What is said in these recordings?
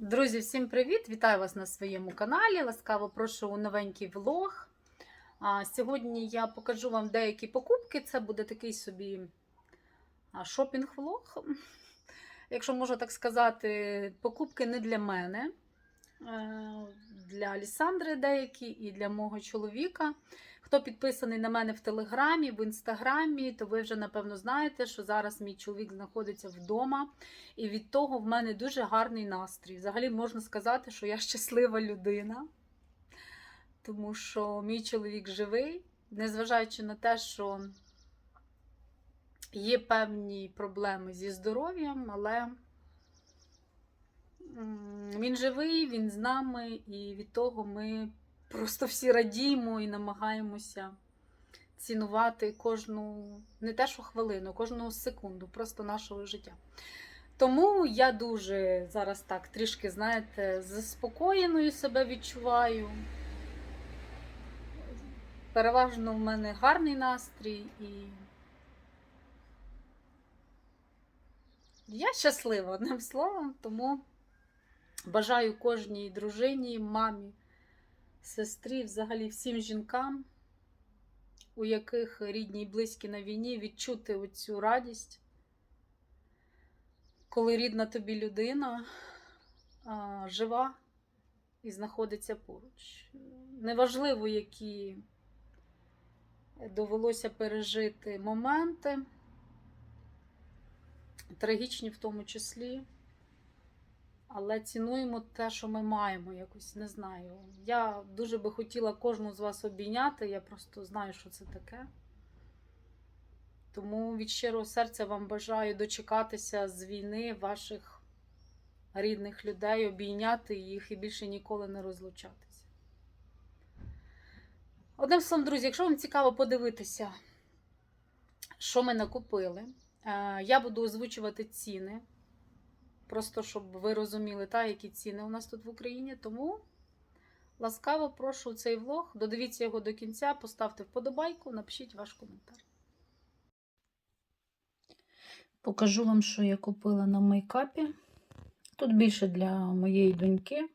Друзі, всім привіт! Вітаю вас на своєму каналі. Ласкаво прошу у новенький влог. А, Сьогодні я покажу вам деякі покупки. Це буде такий собі шопінг-влог. Якщо можна так сказати, покупки не для мене, для Алісандри деякі і для мого чоловіка. Хто підписаний на мене в Телеграмі, в Інстаграмі, то ви вже напевно знаєте, що зараз мій чоловік знаходиться вдома, і від того в мене дуже гарний настрій. Взагалі можна сказати, що я щаслива людина, тому що мій чоловік живий, незважаючи на те, що є певні проблеми зі здоров'ям, але він живий, він з нами, і від того ми просто всі радіємо і намагаємося цінувати кожну, не те, що хвилину, кожну секунду просто нашого життя. Тому я дуже зараз так трішки, знаєте, заспокоєною себе відчуваю. Переважно в мене гарний настрій і я щаслива одним словом, тому бажаю кожній дружині, мамі, сестрі, взагалі всім жінкам, у яких рідні і близькі на війні, відчути оцю радість, коли рідна тобі людина а, жива і знаходиться поруч. Неважливо, які довелося пережити моменти, трагічні в тому числі. Але цінуємо те, що ми маємо, якось не знаю. Я дуже би хотіла кожну з вас обійняти, я просто знаю, що це таке. Тому від щирого серця вам бажаю дочекатися з війни ваших рідних людей, обійняти їх і більше ніколи не розлучатися. Одним словом, друзі, якщо вам цікаво подивитися, що ми накупили, е, я буду озвучувати ціни. Просто щоб ви розуміли, та, які ціни у нас тут в Україні. Тому ласкаво прошу цей влог. Додивіться його до кінця, поставте вподобайку, напишіть ваш коментар. Покажу вам, що я купила на мейкапі. Тут більше для моєї доньки.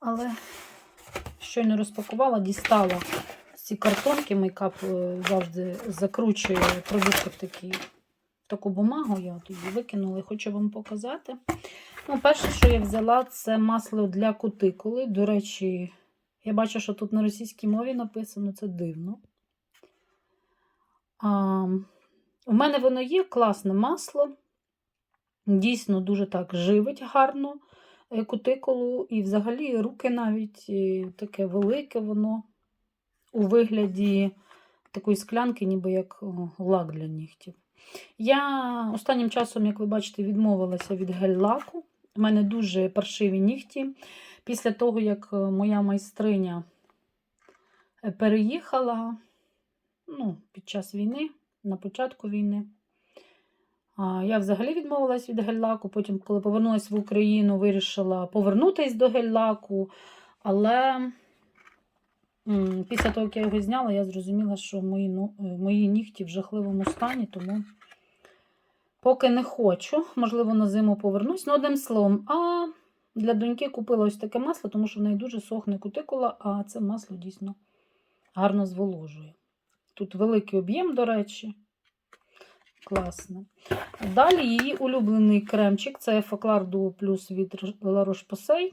Але щойно розпакувала, дістала ці картонки. Мейкап е, завжди закручує продукти такі таку бумагу, я її викинула хочу вам показати. Ну, Перше, що я взяла, це масло для кутикули. До речі, я бачу, що тут на російській мові написано, це дивно. А, У мене воно є класне масло. Дійсно, дуже так живить гарно кутикулу. І взагалі руки навіть таке велике воно у вигляді такої склянки, ніби як лак для нігтів. Я останнім часом, як ви бачите, відмовилася від гель-лаку. У мене дуже паршиві нігті. Після того, як моя майстриня переїхала ну, під час війни, на початку війни, я взагалі відмовилась від гель-лаку. Потім, коли повернулася в Україну, вирішила повернутися до гель-лаку. Але після того, як я його зняла, я зрозуміла, що мої, ну, мої нігті в жахливому стані, тому поки не хочу, можливо, на зиму повернусь. Ну, одним словом, а для доньки купила ось таке масло, тому що в неї дуже сохне кутикула, а це масло дійсно гарно зволожує. Тут великий об'єм, до речі. Класно. Далі її улюблений кремчик це Факлар Duo Plus від La Roche-Posay.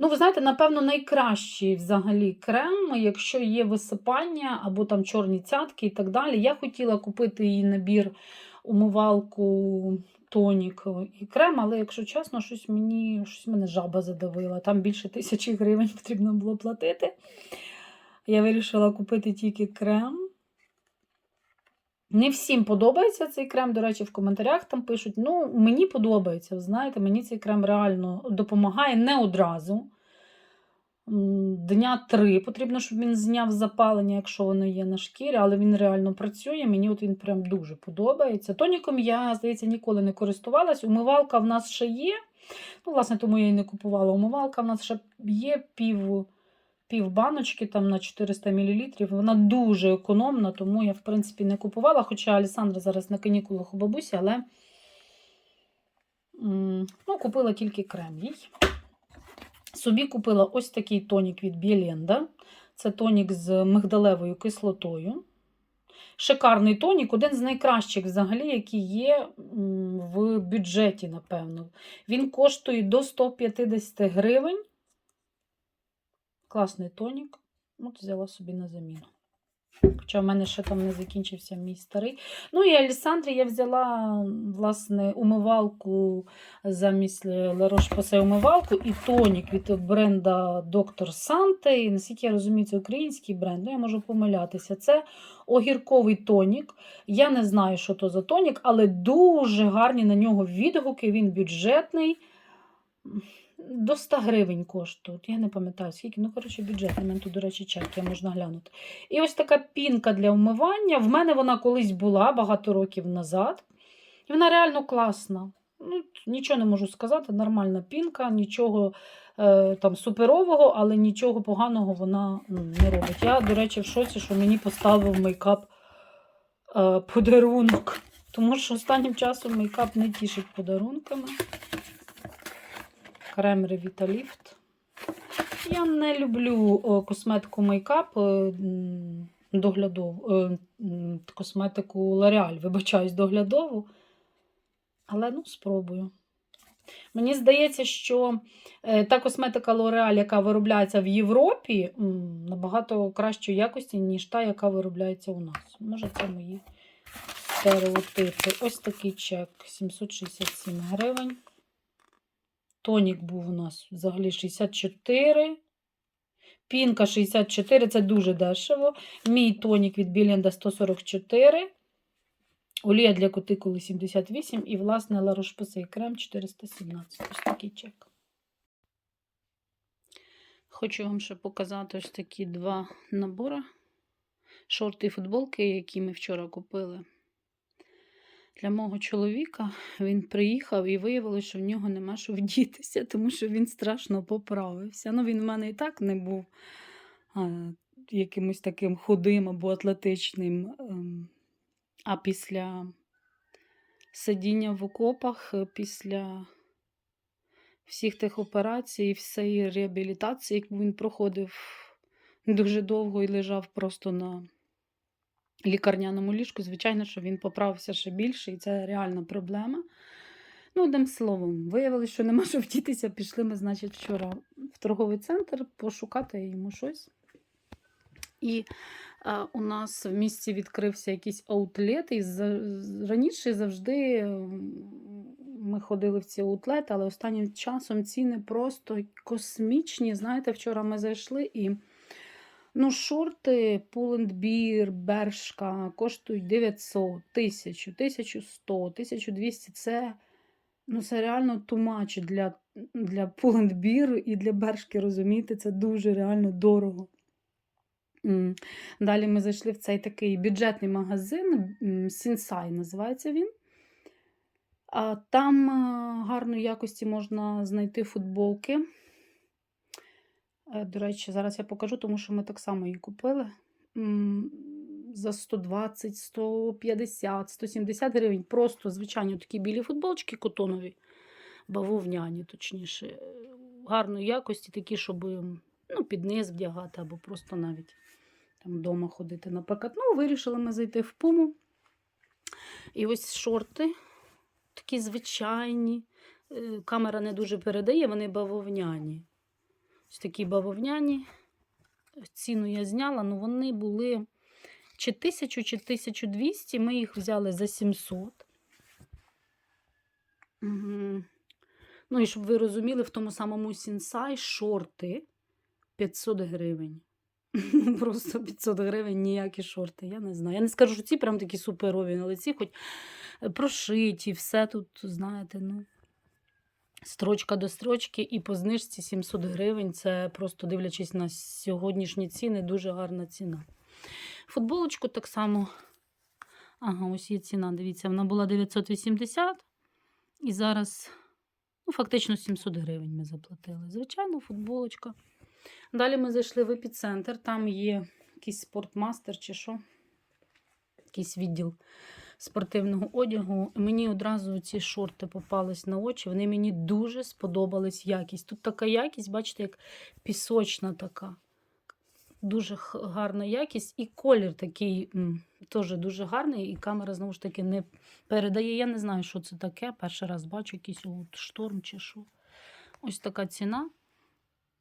Ну, ви знаєте, напевно, найкращий взагалі крем, якщо є висипання або там чорні цятки і так далі. Я хотіла купити її набір умивалку, тонік і крем, але, якщо чесно, щось мені щось мене жаба задавила. Там більше тисячі гривень потрібно було платити. Я вирішила купити тільки крем. Не всім подобається цей крем, до речі, в коментарях там пишуть. Ну, мені подобається, ви знаєте, мені цей крем реально допомагає не одразу. Дня три потрібно, щоб він зняв запалення, якщо воно є на шкірі, але він реально працює. Мені от він прям дуже подобається. Тоніком я, здається, ніколи не користувалась. Умивалка в нас ще є. Ну, власне, тому я і не купувала. Умивалка в нас ще є пів пів баночки там на 400 мл. Вона дуже економна, тому я, в принципі, не купувала. Хоча Алісандра зараз на канікулах у бабусі, але Ну, купила тільки крем їй. Собі купила ось такий тонік від Біленда. Це тонік з мигдалевою кислотою. Шикарний тонік, один з найкращих взагалі, які є в бюджеті, напевно. Він коштує до 150 гривень. Класний тонік. От взяла собі на заміну. Хоча в мене ще там не закінчився мій старий. Ну і Алісандрі я взяла, власне, умивалку замість Ларош Посе умивалку і тонік від бренда Доктор Санте. Наскільки я розумію, це український бренд, ну я можу помилятися. Це огірковий тонік. Я не знаю, що то за тонік, але дуже гарні на нього відгуки. Він бюджетний. До 100 гривень коштує. Я не пам'ятаю, скільки. Ну, коротше, бюджетний. Мене тут, до речі, чеки, можна глянути. І ось така пінка для вмивання. В мене вона колись була багато років назад. І вона реально класна. Ну, нічого не можу сказати. Нормальна пінка, нічого е, там суперового, але нічого поганого вона не робить. Я, до речі, в шоці, що мені поставив мейкап е, подарунок. Тому що останнім часом мейкап не тішить подарунками. Крем Revitalift. Я не люблю косметику мейкап е, доглядову, е, косметику L'Oreal, вибачаюсь, доглядову. Але ну, спробую. Мені здається, що е, та косметика L'Oreal, яка виробляється в Європі, набагато кращої якості, ніж та, яка виробляється у нас. Може, це мої стереотипи. Ось такий чек 767 гривень. Тонік був у нас взагалі 64. Пінка 64, це дуже дешево. Мій тонік від Біленда 144. Олія для кутикули 78 і, власне, Roche-Posay крем 417. Ось такий чек. Хочу вам ще показати ось такі два набори. Шорти і футболки, які ми вчора купили. Для мого чоловіка він приїхав і виявилося, що в нього нема що вдітися, тому що він страшно поправився. Ну, він в мене і так не був а, якимось таким худим або атлетичним. ем, А після сидіння в окопах, е, після всіх тих операцій, всієї реабілітації, яку він проходив дуже довго і лежав просто на лікарняному ліжку, звичайно, що він поправився ще більше, і це реальна проблема. Ну, одним словом, виявилося, що нема що вдітися. Пішли ми, значить, вчора в торговий центр пошукати йому щось. І е, у нас в місті відкрився якийсь аутлет, і за, раніше завжди ми ходили в ці аутлети, але останнім часом ціни просто космічні. Знаєте, вчора ми зайшли і. Ну, шорти Pull&Bear, Бершка коштують 900, 1000, 1100, 1200. Це, ну, це реально тумач для, для Pull&Bear і для Бершки, розумієте, це дуже реально дорого. Далі ми зайшли в цей такий бюджетний магазин, Сінсай називається він. Там гарної якості можна знайти футболки. Е, До речі, зараз я покажу, тому що ми так само її купили. За 120, 150, 170 гривень. Просто звичайно такі білі футболочки котонові, бавовняні, точніше, е, гарної якості, такі, щоб ну, під низ вдягати, або просто навіть там вдома ходити наприклад. Ну, вирішили ми зайти в пуму. І ось шорти такі звичайні. Е, Камера не дуже передає, вони бавовняні. Ось такі бавовняні. Ціну я зняла, ну вони були чи 1000, чи 1200. Ми їх взяли за 700. Угу. Ну і щоб ви розуміли, в тому самому Сінсай шорти 500 гривень. Просто 500 гривень ніякі шорти. Я не знаю. Я не скажу, що ці прям такі суперові, але ці хоч прошиті, все тут, знаєте, ну. Строчка до строчки і по знижці 700 гривень. Це просто дивлячись на сьогоднішні ціни, дуже гарна ціна. Футболочку так само. Ага, ось є ціна. Дивіться, вона була 980 і зараз, ну, фактично 700 гривень ми заплатили. Звичайно, футболочка. Далі ми зайшли в епіцентр, там є якийсь спортмастер чи що, якийсь відділ спортивного одягу. Мені одразу ці шорти попались на очі. Вони мені дуже сподобались якість. Тут така якість, бачите, як пісочна така. Дуже гарна якість. І колір такий теж дуже гарний. І камера знову ж таки не передає. Я не знаю, що це таке. Перший раз бачу якийсь от шторм чи що. Ось така ціна.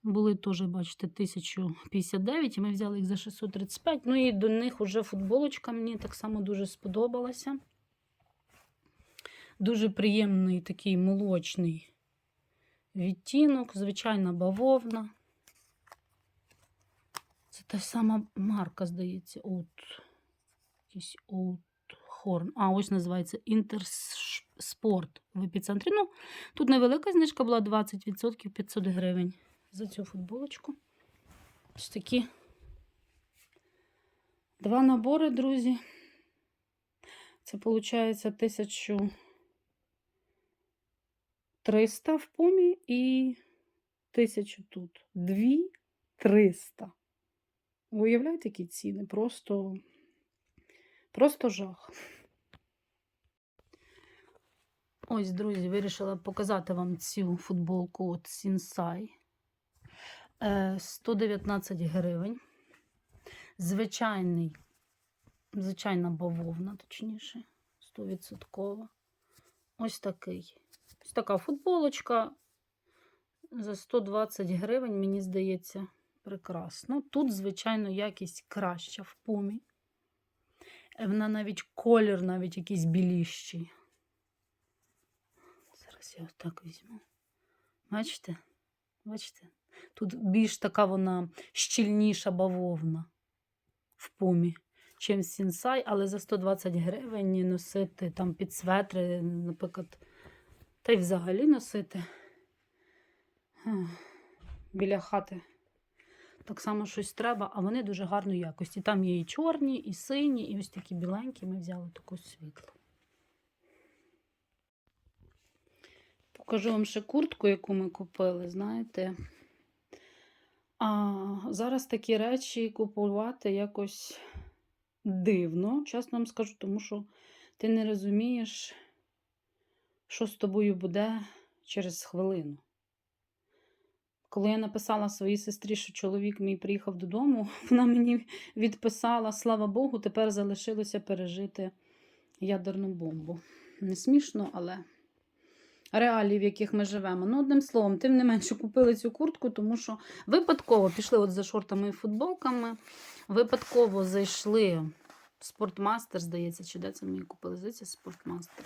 Були теж, бачите, 1059, і ми взяли їх за 635. Ну і до них вже футболочка мені так само дуже сподобалася. Дуже приємний такий молочний відтінок, звичайна бавовна. Це та сама марка, здається, от. Якийсь от Хорн. А, ось називається Інтерспорт в епіцентрі. Ну, тут невелика знижка була 20%, 500 гривень за цю футболочку. Ось такі два набори, друзі. Це виходить 1300 в помі і 1000 тут. 2300. Ви уявляєте, які ціни? Просто, просто жах. Ось, друзі, вирішила показати вам цю футболку от Сінсай. Е, 119 гривень. Звичайний, звичайна бавовна, точніше, 100%. Ось такий. Ось така футболочка за 120 гривень, мені здається, прекрасно. Тут, звичайно, якість краща в помі. Е, Вона навіть колір, навіть якийсь біліщий. Зараз я отак візьму. Бачите? Бачите? Тут більш така вона щільніша бавовна в пумі, чим сінсай, але за 120 гривень носити там під светри, наприклад, та й взагалі носити біля хати. Так само щось треба, а вони дуже гарної якості. Там є і чорні, і сині, і ось такі біленькі. Ми взяли таку світлу. Покажу вам ще куртку, яку ми купили, знаєте. А зараз такі речі купувати якось дивно, чесно вам скажу, тому що ти не розумієш, що з тобою буде через хвилину. Коли я написала своїй сестрі, що чоловік мій приїхав додому, вона мені відписала, слава Богу, тепер залишилося пережити ядерну бомбу. Не смішно, але реалії, в яких ми живемо. Ну, одним словом, тим не менше купили цю куртку, тому що випадково пішли от за шортами і футболками, випадково зайшли в спортмастер, здається, чи де це її купили? Здається, спортмастер.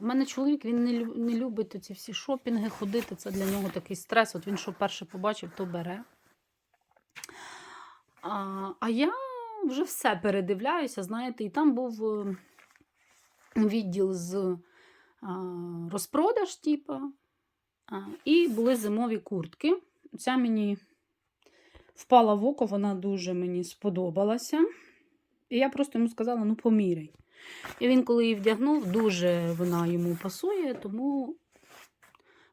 У мене чоловік він не, не любить ці всі шопінги ходити. Це для нього такий стрес. От він що перше побачив, то бере. А, а я вже все передивляюся, знаєте, і там був е, відділ з розпродаж, типа, а, і були зимові куртки. Ця мені впала в око, вона дуже мені сподобалася. І я просто йому сказала: ну, поміряй. І він, коли її вдягнув, дуже вона йому пасує, тому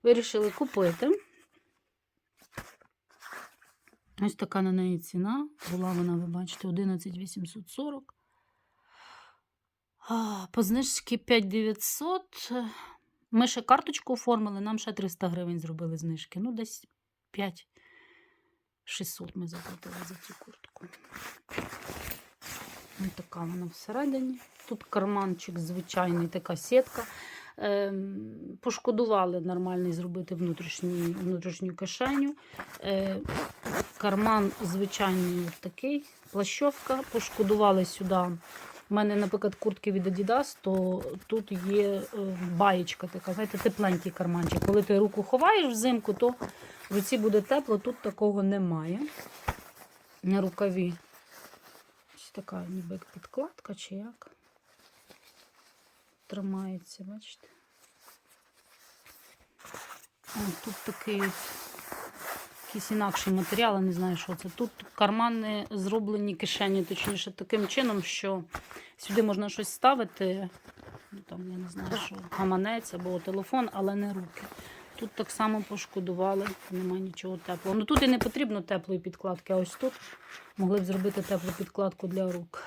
вирішили купити. Ось така на неї ціна. Була вона, ви бачите, 11 840. А, По знижці 5900. Ми ще карточку оформили, нам ще 300 гривень зробили знижки. Ну, десь 5 600 ми заплатили за цю куртку. Ось така вона всередині. Тут карманчик звичайний, така сітка. Ем, пошкодували нормальний зробити внутрішній, внутрішню кишеню. Е, карман звичайний такий, плащовка. Пошкодували сюди. У мене, наприклад, куртки від Adidas, то тут є е, баєчка така, знаєте, тепленький карманчик. Коли ти руку ховаєш взимку, то в руці буде тепло, тут такого немає. На рукаві. Ось така ніби як підкладка чи як. Тримається, бачите? О, тут такий от якийсь інакший матеріал, я не знаю, що це. Тут кармани зроблені кишені, точніше, таким чином, що сюди можна щось ставити. Ну, там, я не знаю, що гаманець або телефон, але не руки. Тут так само пошкодували, немає нічого теплого. Ну тут і не потрібно теплої підкладки, а ось тут могли б зробити теплу підкладку для рук.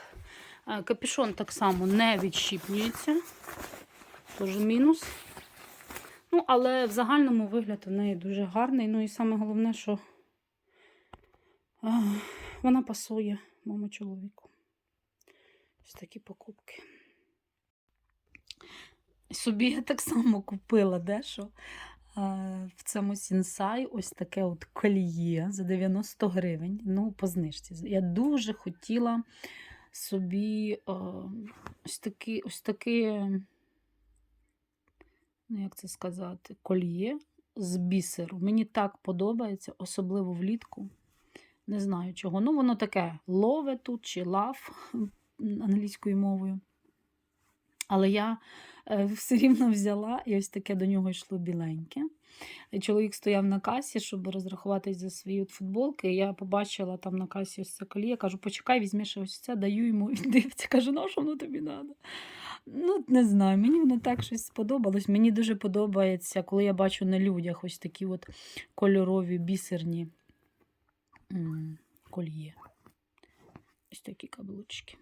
Е, Капюшон так само не відщіплюється. Тож мінус. Ну, але в загальному вигляд у неї дуже гарний. Ну і саме головне, що вона пасує моєму чоловіку. Ось такі покупки. Собі я так само купила дещо. е, В цьому сінсай ось таке от коліє за 90 гривень. Ну, по знижці. Я дуже хотіла собі е, ось такі, ось таке, ну як це сказати, кольє з бісеру. Мені так подобається, особливо влітку. Не знаю чого. Ну, воно таке лове тут чи лав англійською мовою. Але я е, все рівно взяла і ось таке до нього йшло біленьке. Чоловік стояв на касі, щоб розрахуватись за свої от футболки. Я побачила там на касі ось це коліє. Кажу, почекай, візьмеш ось це, даю йому. Він дивиться, каже, ну що воно тобі треба? Ну, не знаю, мені воно так щось сподобалось. Мені дуже подобається, коли я бачу на людях ось такі от кольорові бісерні кольє. Ось такі каблучки.